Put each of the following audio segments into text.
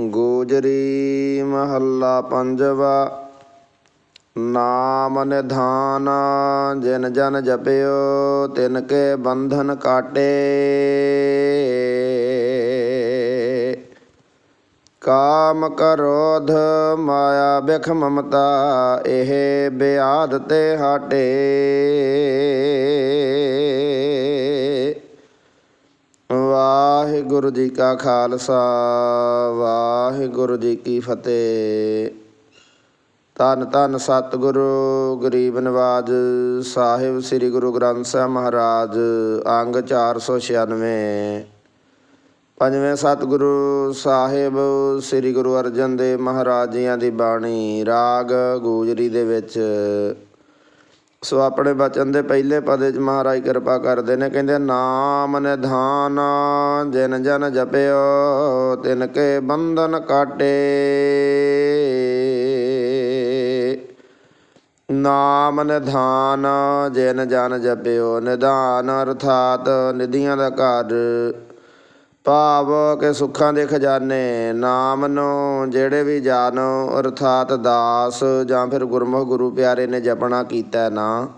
ਗੋਜਰੀ ਮਹੱਲਾ ਪੰਜਵਾ, ਨਾਮ ਨਿਧਾਨ, ਜਿਨ ਜਨ ਜਪਿਓ ਤਿਨ ਕੇ ਬੰਧਨ ਕਾਟੇ। ਕਾਮ ਕਰੋਧ ਮਾਇਆ ਬਿਖ ਮਮਤਾ, ਇਹ ਬਿਆਦ ਤੇ ਹਾਟੇ। ਵਾਹਿਗੁਰੂ ਜੀ ਕਾ ਖਾਲਸਾ, ਵਾਹਿਗੁਰੂ ਜੀ ਕੀ ਫਤਿਹ। ਧੰਨ ਧੰਨ ਸਤਿਗੁਰੂ, ਗਰੀਬ ਨਿਵਾਜ਼ ਸਾਹਿਬ, ਸ੍ਰੀ ਗੁਰੂ ਗ੍ਰੰਥ ਸਾਹਿਬ ਮਹਾਰਾਜ, ਅੰਗ 496 ਪੰਜਵੇਂ ਸਤਿਗੁਰੂ ਸਾਹਿਬ, ਸ੍ਰੀ ਗੁਰੂ ਅਰਜਨ ਦੇਵ ਮਹਾਰਾਜ ਜੀਆਂ ਦੀ ਬਾਣੀ, ਰਾਗ ਗੂਜਰੀ ਦੇ ਵਿੱਚ। ਸੋ ਆਪਣੇ ਬਚਨ ਦੇ ਪਹਿਲੇ ਪਦੇ ਚ ਮਹਾਰਾਜ ਕਿਰਪਾ ਕਰਦੇ ਨੇ, ਕਹਿੰਦੇ ਨਾਮ ਨਿਧਾਨ ਜਿਨ ਜਨ ਜਪਿਓ, ਤਿਨ ਕੇ ਬੰਧਨ ਕਾਟੇ। ਨਾਮ ਨਿਧਾਨ ਜਿਨ ਜਨ ਜਪਿਓ, ਨਿਧਾਨ ਅਰਥਾਤ ਨਿਧੀਆਂ ਦਾ ਘਰ ਭਾਵ ਕਿ ਸੁੱਖਾਂ ਦੇ ਖਜ਼ਾਨੇ, ਨਾਮ ਨੂੰ ਜਿਹੜੇ ਵੀ ਜਨ ਅਰਥਾਤ ਦਾਸ ਜਾਂ ਫਿਰ ਗੁਰਮੁਖ ਗੁਰੂ ਪਿਆਰੇ ਨੇ ਜਪਣਾ ਕੀਤਾ ਨਾ।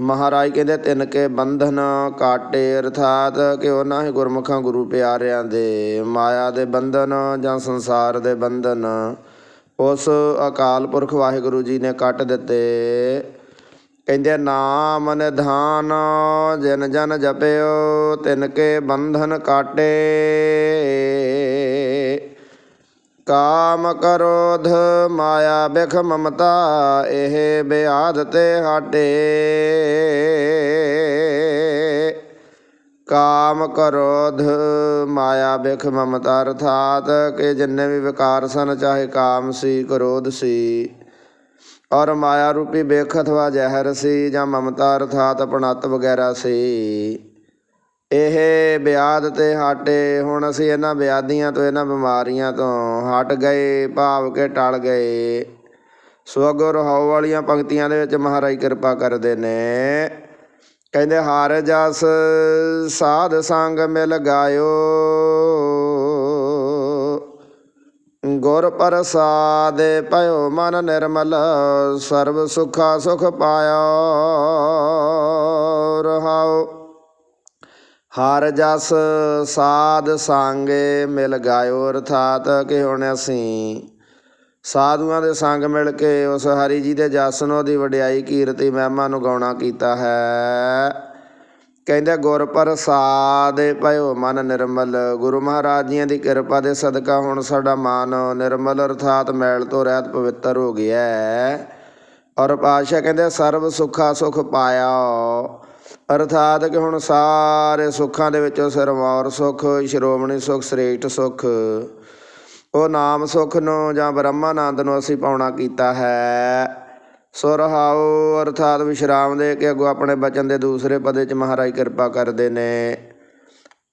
ਮਹਾਰਾਜ ਕਹਿੰਦੇ, ਤਿੰਨ ਕੇ ਬੰਧਨ ਕਾਟੇ, ਅਰਥਾਤ ਕਿ ਉਹਨਾਂ ਹੀ ਗੁਰਮੁਖਾਂ ਗੁਰੂ ਪਿਆਰਿਆਂ ਦੇ, ਮਾਇਆ ਦੇ ਬੰਧਨ ਜਾਂ ਸੰਸਾਰ ਦੇ ਬੰਧਨ। ਉਸ ਅਕਾਲ ਪੁਰਖ ਵਾਹਿਗੁਰੂ ਜੀ ਨੇ ਕੱਟ ਦਿੱਤੇ। ਕਹਿੰਦੇ ਨਾਮ ਨਿਧਾਨ ਜਿਨ ਜਨ ਜਪਿਓ, ਤਿਨ ਕੇ ਬੰਧਨ ਕਾਟੇ। ਕਾਮ ਕਰੋਧ ਮਾਇਆ ਬਿਖ ਮਮਤਾ, ਇਹ ਬਿਆਦ ਤੇ ਹਟੇ। ਕਾਮ ਕਰੋਧ ਮਾਇਆ ਬਿਖ ਮਮਤਾ, ਅਰਥਾਤ ਕਿ ਜਿੰਨੇ ਵੀ ਵਿਕਾਰ ਸਨ, ਚਾਹੇ ਕਾਮ ਸੀ, ਕਰੋਧ ਸੀ। ਔਰ ਮਾਇਆ ਰੂਪੀ ਬੇਖ ਅਥਵਾ ਜ਼ਹਿਰ ਸੀ ਜਾਂ ਮਮਤਾ ਅਰਥਾਤ ਆਪਣਤ ਵਗੈਰਾ ਸੀ। ਇਹ ਬਿਆਦ ਤੇ ਹਟੇ, ਹੁਣ ਅਸੀਂ ਇਹਨਾਂ ਬਿਆਦੀਆਂ ਤੋਂ, ਇਹਨਾਂ ਬਿਮਾਰੀਆਂ ਤੋਂ ਹਟ ਗਏ, ਭਾਵ ਕੇ ਟਲ ਗਏ। ਸਵਗੁਰ ਹਉ ਵਾਲੀਆਂ ਪੰਕਤੀਆਂ ਦੇ ਵਿੱਚ ਮਹਾਰਾਜ ਕਿਰਪਾ ਕਰਦੇ ਨੇ। ਕਹਿੰਦੇ, ਹਰ ਜਸ ਸਾਧ ਸੰਗ ਮਿਲ ਗਾਇਓ। ਗੁਰ ਪ੍ਰਸਾਦ ਭਇਓ ਮਨ ਨਿਰਮਲ, ਸਰਬ ਸੁਖਾ ਸੁਖ ਪਾਇਆ ਰਹਾਉ ਹਰ ਜਸ ਸਾਧ ਸੰਗੇ ਮਿਲ ਗਾਇਓ, ਅਰਥਾਤ ਕਿ ਹੁਣ ਅਸੀਂ। ਸਾਧੂਆਂ ਦੇ ਸੰਗ ਮਿਲ ਕੇ ਉਸ ਹਰੀ ਜੀ ਦੇ ਜਸ ਨੂੰ ਦੀ ਵਡਿਆਈ, ਕੀਰਤੀ, ਮਹਿਮਾ ਨੂੰ ਗਾਉਣਾ ਕੀਤਾ ਹੈ। ਕਹਿੰਦੇ ਗੁਰ ਪ੍ਰਸਾਦ ਭਇਓ ਮਨ ਨਿਰਮਲ। ਗੁਰੂ ਮਹਾਰਾਜ ਜੀਆਂ ਦੀ ਕਿਰਪਾ ਦੇ ਸਦਕਾ ਹੁਣ ਸਾਡਾ ਮਨ ਨਿਰਮਲ ਅਰਥਾਤ ਮੈਲ ਤੋਂ ਰਹਿਤ ਪਵਿੱਤਰ ਹੋ ਗਿਆ ਹੈ। ਔਰ ਪਾਸ਼ਾ ਕਹਿੰਦੇ ਸਰਬ ਸੁੱਖਾ ਸੁਖ ਪਾਇਆ ਅਰਥਾਤ ਕਿ ਹੁਣ ਸਾਰੇ ਸੁੱਖਾਂ ਦੇ ਵਿੱਚੋਂ ਸਰਵੌਰ ਸੁਖ, ਸ਼੍ਰੋਮਣੀ ਸੁਖ, ਸ੍ਰੇਸ਼ਟ ਸੁਖ। ਉਹ ਨਾਮ ਸੁਖ ਨੂੰ ਜਾਂ ਬ੍ਰਹਮਾਨੰਦ ਨੂੰ ਅਸੀਂ ਪਾਉਣਾ ਕੀਤਾ ਹੈ। ਸੋ ਰਹਾਉ ਅਰਥਾਤ ਵਿਸ਼ਰਾਮ ਦੇ ਕੇ ਅੱਗੋਂ ਆਪਣੇ ਬਚਨ ਦੇ ਦੂਸਰੇ ਪਦੇ ਚ ਮਹਾਰਾਜ ਕਿਰਪਾ ਕਰਦੇ ਨੇ।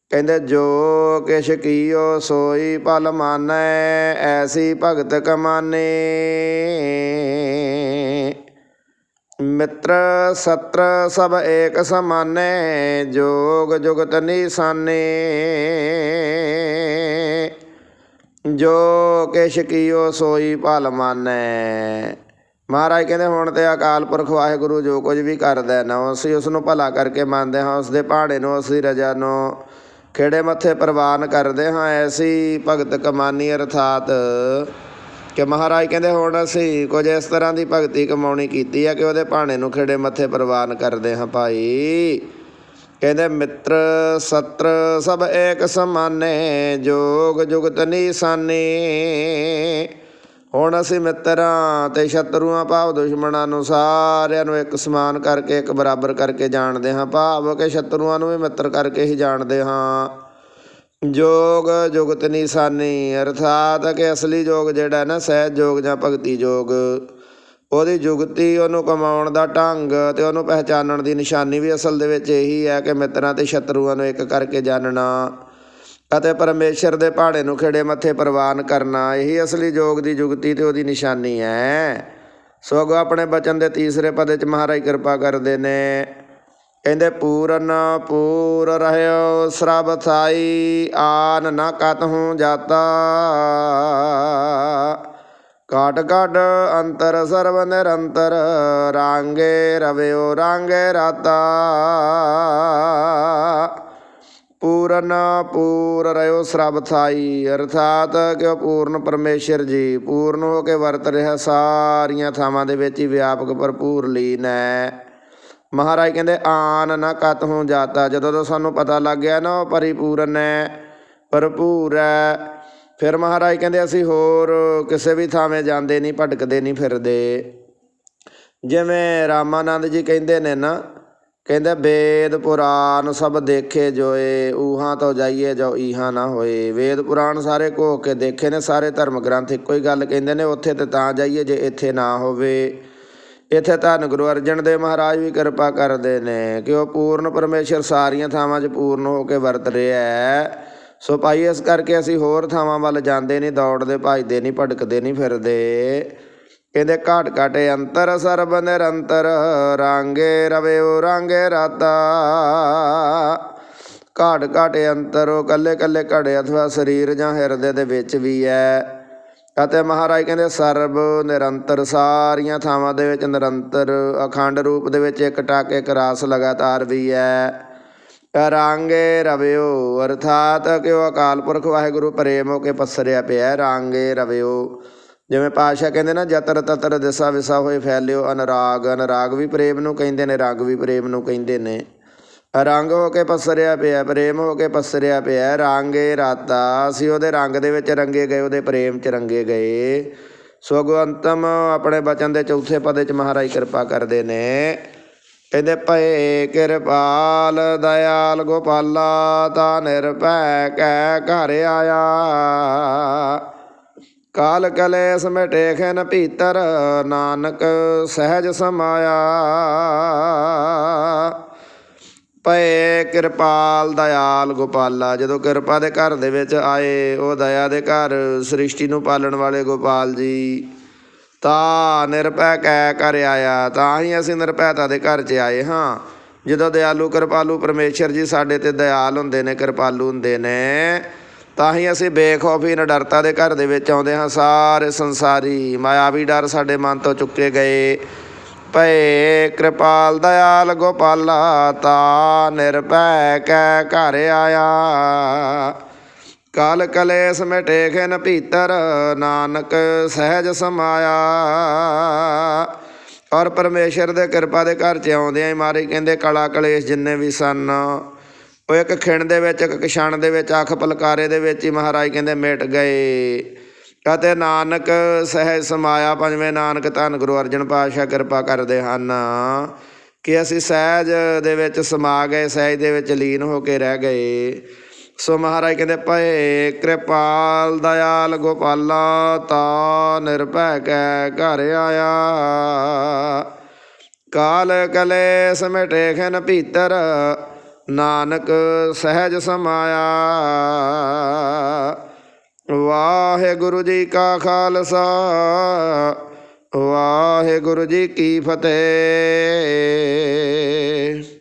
ਕਹਿੰਦੇ, ਜੋ ਕਿਛ ਕੀਓ ਸੋਈ ਪਲ ਮਾਨੈ, ਐਸੀ ਭਗਤ ਕਮਾਨੇ। ਮਿੱਤਰ ਸਤਰ ਸਭ ਏਕ ਸਮਾਨੇ, ਜੋਗ ਜੁਗਤ ਨਿਸਾਨੇ। ਜੋ ਕਿਛ ਕੀਓ ਸੋਈ ਪਲ ਮਾਨੈ। ਮਹਾਰਾਜ ਕਹਿੰਦੇ, ਹੁਣ ਤੇ ਅਕਾਲ ਪੁਰਖ ਵਾਹਿਗੁਰੂ ਜੋ ਕੁਝ ਵੀ ਕਰਦਾ ਹੈ ਨਾ, ਅਸੀਂ ਉਸ ਨੂੰ ਭਲਾ ਕਰਕੇ ਮੰਨਦੇ ਹਾਂ, ਉਸ ਦੇ ਪਹਾੜੇ ਨੂੰ ਅਸੀਂ ਰਜਾ ਨੂੰ। ਖੇੜੇ ਮੱਥੇ ਪ੍ਰਵਾਨ ਕਰਦੇ ਹਾਂ, ਐਸੀ ਭਗਤ ਕਮਾਨੀ ਅਰਥਾਤ ਕਿ ਮਹਾਰਾਜ ਕਹਿੰਦੇ, ਹੁਣ ਅਸੀਂ ਕੁਝ ਇਸ ਤਰ੍ਹਾਂ ਦੀ ਭਗਤੀ ਕਮਾਉਣੀ ਕੀਤੀ ਹੈ ਕਿ ਉਹਦੇ ਭਾਣੇ ਨੂੰ ਖੇੜੇ ਮੱਥੇ ਪ੍ਰਵਾਨ ਕਰਦੇ ਹਾਂ ਭਾਈ। ਕਹਿੰਦੇ, ਮਿੱਤਰ, ਸਤਰ ਸਭ ਏਕ ਸਮਾਨੇ, ਜੋਗ ਜੁਗਤ ਨਿਸਾਨੇ ਹੁਣ ਅਸੀਂ ਮਿੱਤਰਾਂ ਤੇ ਸ਼ਤਰੂਆਂ ਭਾਵ ਦੁਸ਼ਮਣਾਂ ਨੂੰ ਸਾਰਿਆਂ ਨੂੰ ਇੱਕ ਸਮਾਨ ਕਰਕੇ, ਇੱਕ ਬਰਾਬਰ ਕਰਕੇ ਜਾਣਦੇ ਹਾਂ। ਭਾਵ ਕਿ ਸ਼ਤਰੂਆਂ ਨੂੰ ਵੀ ਮਿੱਤਰ ਕਰਕੇ ਹੀ ਜਾਣਦੇ ਹਾਂ। ਜੋਗ, ਜੁਗਤ ਨਿਸ਼ਾਨੀ, ਅਰਥਾਤ ਕਿ ਅਸਲੀ ਜੋਗ ਜਿਹੜਾ ਨਾ, ਸਹਿਜ ਜੋਗ ਜਾਂ ਭਗਤੀ ਜੋਗ। ਉਹਦੀ ਜੁਗਤੀ, ਉਹਨੂੰ ਕਮਾਉਣ ਦਾ ਢੰਗ ਤੇ ਉਹਨੂੰ ਪਹਿਚਾਨਣ ਦੀ ਨਿਸ਼ਾਨੀ ਵੀ ਅਸਲ ਦੇ ਵਿੱਚ ਇਹੀ ਹੈ ਕਿ ਮਿੱਤਰਾਂ ਤੇ ਸ਼ਤਰੂਆਂ ਨੂੰ ਇੱਕ ਕਰਕੇ ਜਾਣਨਾ। ਅਤੇ ਪਰਮੇਸ਼ਰ ਦੇ ਪਹਾੜੇ ਨੂੰ ਖੇੜੇ ਮੱਥੇ ਪ੍ਰਵਾਨ ਕਰਨਾ, ਇਹੀ ਅਸਲੀ ਯੋਗ ਦੀ ਜੁਗਤੀ ਤੇ ਉਹਦੀ ਨਿਸ਼ਾਨੀ ਹੈ। ਸੋ ਅੱਗੋਂ ਆਪਣੇ ਬਚਨ ਦੇ ਤੀਸਰੇ ਪਦੇ ਚ ਮਹਾਰਾਜ ਕਿਰਪਾ ਕਰਦੇ ਨੇ। ਕਹਿੰਦੇ, ਪੂਰਨ, ਪੂਰ ਰਹਿਓ ਸਰਬ ਥਾਈ ਆਨ ਨ ਕਤਹੂ ਜਾਤਾ। ਕਾਟ ਕਾਟ ਅੰਤਰ ਸਰਬ ਨਿਰੰਤਰ, ਰਾਂਗੇ ਰਵਿਓ, ਰਾਂਗੇ ਰਾਤਾ। ਪੂਰਨ, ਪੂਰ ਰਹਿਓ ਸਰਬ ਥਾਈ, ਅਰਥਾਤ ਕਿ ਉਹ ਪੂਰਨ ਪਰਮੇਸ਼ਰ ਜੀ, ਪੂਰਨ ਹੋ ਕੇ ਵਰਤ ਰਿਹਾ ਸਾਰੀਆਂ ਥਾਵਾਂ ਦੇ ਵਿੱਚ ਹੀ ਵਿਆਪਕ ਭਰਪੂਰ ਲੀਨ ਹੈ। ਮਹਾਰਾਜ ਕਹਿੰਦੇ, ਆਨ ਨਾ ਕਤ ਹੋ ਜਾਤਾ, ਜਦੋਂ ਤੋਂ ਸਾਨੂੰ ਪਤਾ ਲੱਗ ਗਿਆ ਨਾ ਉਹ ਪਰਿਪੂਰਨ ਹੈ, ਭਰਪੂਰ ਹੈ। ਫਿਰ ਮਹਾਰਾਜ ਕਹਿੰਦੇ, ਅਸੀਂ ਹੋਰ ਕਿਸੇ ਵੀ ਥਾਵੇਂ ਜਾਂਦੇ ਨਹੀਂ, ਭਟਕਦੇ ਨਹੀਂ ਫਿਰਦੇ। ਜਿਵੇਂ ਰਾਮਾਨੰਦ ਜੀ ਕਹਿੰਦੇ ਨੇ ਨਾ ਕਹਿੰਦੇ, ਵੇਦ ਪੁਰਾਨ ਸਭ ਦੇਖੇ ਜੋਏ, ਊਹਾਂ ਤੋਂ ਜਾਈਏ ਜੋ ਈਹਾਂ ਨਾ ਹੋਏ। ਵੇਦ ਪੁਰਾਨ ਸਾਰੇ ਘੋ ਕੇ ਦੇਖੇ ਨੇ, ਸਾਰੇ ਧਰਮ ਗ੍ਰੰਥ ਇੱਕੋ ਹੀ ਗੱਲ ਕਹਿੰਦੇ ਨੇ, ਉੱਥੇ ਤੇ ਤਾਂ ਜਾਈਏ ਜੇ ਇੱਥੇ ਨਾ ਹੋਵੇ। ਇੱਥੇ ਧੰਨ ਗੁਰੂ ਅਰਜਨ ਦੇਵ ਮਹਾਰਾਜ ਵੀ ਕਿਰਪਾ ਕਰਦੇ ਨੇ, ਕਿ ਉਹ ਪੂਰਨ ਪਰਮੇਸ਼ਰ ਸਾਰੀਆਂ ਥਾਵਾਂ 'ਚ ਪੂਰਨ ਹੋ ਕੇ ਵਰਤ ਰਿਹਾ ਹੈ। ਸੋ ਭਾਈ, ਇਸ ਕਰਕੇ ਅਸੀਂ ਹੋਰ ਥਾਵਾਂ ਵੱਲ ਜਾਂਦੇ ਨਹੀਂ, ਦੌੜਦੇ, ਭਜਦੇ ਨਹੀਂ, ਭਟਕਦੇ ਨਹੀਂ ਫਿਰਦੇ। ਕਹਿੰਦੇ ਘਾਟ ਘਾਟੇ ਅੰਤਰ, ਸਰਬ ਨਿਰੰਤਰ, ਰਾਂਗੇ ਰਵਿਓ ਰਾਂਗੇ ਰਾਤਾ। ਘਾਟ ਘਾਟੇ ਅੰਤਰ, ਉਹ ਕੱਲੇ ਕੱਲੇ ਘੜੇ ਅਥਵਾ ਸਰੀਰ ਜਾਂ ਹਿਰਦੇ ਦੇ ਵਿੱਚ ਵੀ ਹੈ ਅਤੇ ਮਹਾਰਾਜ ਕਹਿੰਦੇ ਸਰਬ ਨਿਰੰਤਰ, ਸਾਰੀਆਂ ਥਾਵਾਂ ਦੇ ਵਿੱਚ ਨਿਰੰਤਰ, ਅਖੰਡ ਰੂਪ ਦੇ ਵਿੱਚ ਇੱਕ ਟਾਕ, ਇੱਕ ਰਾਸ ਲਗਾਤਾਰ ਵੀ ਹੈ ਰਾਂਗੇ ਰਵਿਓ ਅਰਥਾਤ ਕਿ ਉਹ ਅਕਾਲ ਪੁਰਖ ਵਾਹਿਗੁਰੂ ਪ੍ਰੇਮ ਹੋ ਕੇ ਪਸਰਿਆ ਪਿਆ, ਰਾਂਗੇ ਰਵਿਓ ਜਿਵੇਂ ਪਾਸ਼ਾ ਕਹਿੰਦੇ ਨਾ, ਜਤਰ ਤਤਰ ਦਿਸਾ ਵਿਸਾ ਹੋਏ ਫੈਲਿਓ ਅਨਰਾਗ ਅਨਰਾਗ ਵੀ ਪ੍ਰੇਮ ਨੂੰ ਕਹਿੰਦੇ ਨੇ, ਰੰਗ ਵੀ ਪ੍ਰੇਮ ਨੂੰ ਕਹਿੰਦੇ ਨੇ। ਰੰਗ ਹੋ ਕੇ ਪਸਰਿਆ ਪਿਆ, ਪ੍ਰੇਮ ਹੋ ਕੇ ਪਸਰਿਆ ਪਿਆ, ਰਾਂਗੇ ਰਾਤਾ। ਅਸੀਂ ਉਹਦੇ ਰੰਗ ਦੇ ਵਿੱਚ ਰੰਗੇ ਗਏ, ਉਹਦੇ ਪ੍ਰੇਮ 'ਚ ਰੰਗੇ ਗਏ। ਸੋ ਅੰਤਮ ਆਪਣੇ ਬਚਨ ਦੇ ਚੌਥੇ ਪਦੇ 'ਚ ਮਹਾਰਾਜ ਕਿਰਪਾ ਕਰਦੇ ਨੇ। ਕਹਿੰਦੇ ਭਏ ਕਿਰਪਾਲ, ਦਇਆਲ ਗੋਪਾਲਾ, ਤਾ ਨਿਰਭੈ ਕੈ ਘਰ ਆਇਆ। ਕਾਲ ਕਲੇਸ਼ ਮਿਟੇ ਖਿਨ ਭੀਤਰ, ਨਾਨਕ ਸਹਿਜ ਸਮਾਇਆ। ਭਏ ਕਿਰਪਾਲ ਦਇਆਲ ਗੋਪਾਲਾ, ਜਦੋਂ ਕਿਰਪਾ ਦੇ ਘਰ ਦੇ ਵਿੱਚ ਆਏ, ਉਹ ਦਇਆ ਦੇ ਘਰ ਸ੍ਰਿਸ਼ਟੀ ਨੂੰ ਪਾਲਣ ਵਾਲੇ ਗੋਪਾਲ ਜੀ। ਤਾਂ ਨਿਰਭੈ ਕੈ ਕਰ ਆਇਆ, ਤਾਂ ਹੀ ਅਸੀਂ ਨਿਰਭੈਤਾ ਦੇ ਘਰ 'ਚ ਆਏ ਹਾਂ। ਜਦੋਂ ਦਿਆਲੂ ਕਿਰਪਾਲੂ ਪਰਮੇਸ਼ਰ ਜੀ ਸਾਡੇ ਤੇ ਦਇਆਲ ਹੁੰਦੇ ਨੇ, ਕਿਰਪਾਲੂ ਹੁੰਦੇ ਨੇ ਤਾਂ ਹੀ ਅਸੀਂ ਬੇਖੌਫੀ ਨਿਡਰਤਾ ਦੇ ਘਰ ਦੇ ਵਿੱਚ ਆਉਂਦੇ ਹਾਂ। ਸਾਰੇ ਸੰਸਾਰੀ ਮਾਇਆਵੀ ਡਰ ਸਾਡੇ ਮਨ ਤੋਂ ਚੁੱਕੇ ਗਏ। ਭਏ ਕਿਰਪਾਲ ਦਇਆਲ ਗੋਪਾਲਾ, ਤਾ ਨਿਰਭੈ ਕੈ ਘਰ ਆਇਆ। ਕਾਲ ਕਲੇਸ਼ ਮਿਟੇ ਖਿਨ ਭੀਤਰ, ਨਾਨਕ ਸਹਿਜ ਸਮਾਇਆ। ਔਰ ਪਰਮੇਸ਼ਰ ਦੇ ਕਿਰਪਾ ਦੇ ਘਰ ਚ ਆਉਂਦਿਆਂ ਹੀ ਮਾਰੇ ਕਹਿੰਦੇ, ਕਲਾ ਕਲੇਸ਼ ਜਿੰਨੇ ਵੀ ਸਨ ਉਹ ਇੱਕ ਖਿਣ ਦੇ ਵਿੱਚ, ਇੱਕ ਕਸ਼ਣ ਦੇ ਵਿੱਚ, ਅੱਖ ਪਲਕਾਰੇ ਦੇ ਵਿੱਚ ਹੀ ਮਹਾਰਾਜ ਕਹਿੰਦੇ ਮਿਟ ਗਏ। ਅਤੇ ਨਾਨਕ ਸਹਿਜ ਸਮਾਇਆ ਪੰਜਵੇਂ ਨਾਨਕ ਧੰਨ ਗੁਰੂ ਅਰਜਨ ਪਾਤਸ਼ਾਹ ਕਿਰਪਾ ਕਰਦੇ ਹਨ ਕਿ ਅਸੀਂ ਸਹਿਜ ਦੇ ਵਿੱਚ ਸਮਾ ਗਏ, ਸਹਿਜ ਦੇ ਵਿੱਚ ਲੀਨ ਹੋ ਕੇ ਰਹਿ ਗਏ। ਸੋ ਮਹਾਰਾਜ ਕਹਿੰਦੇ, ਭਏ ਕਿਰਪਾਲ ਦਇਆਲ ਗੋਪਾਲਾ, ਤਾ ਨਿਰਭੈ ਕੈ ਘਰ ਆਇਆ। ਕਾਲ ਕਲੇ ਮਿਟੇ ਖਿਨ ਭੀਤਰ ਨਾਨਕ ਸਹਿਜ ਸਮਾਇਆ। ਵਾਹਿਗੁਰੂ ਜੀ ਕਾ ਖਾਲਸਾ ਵਾਹਿਗੁਰੂ ਜੀ ਕੀ ਫਤਿਹ।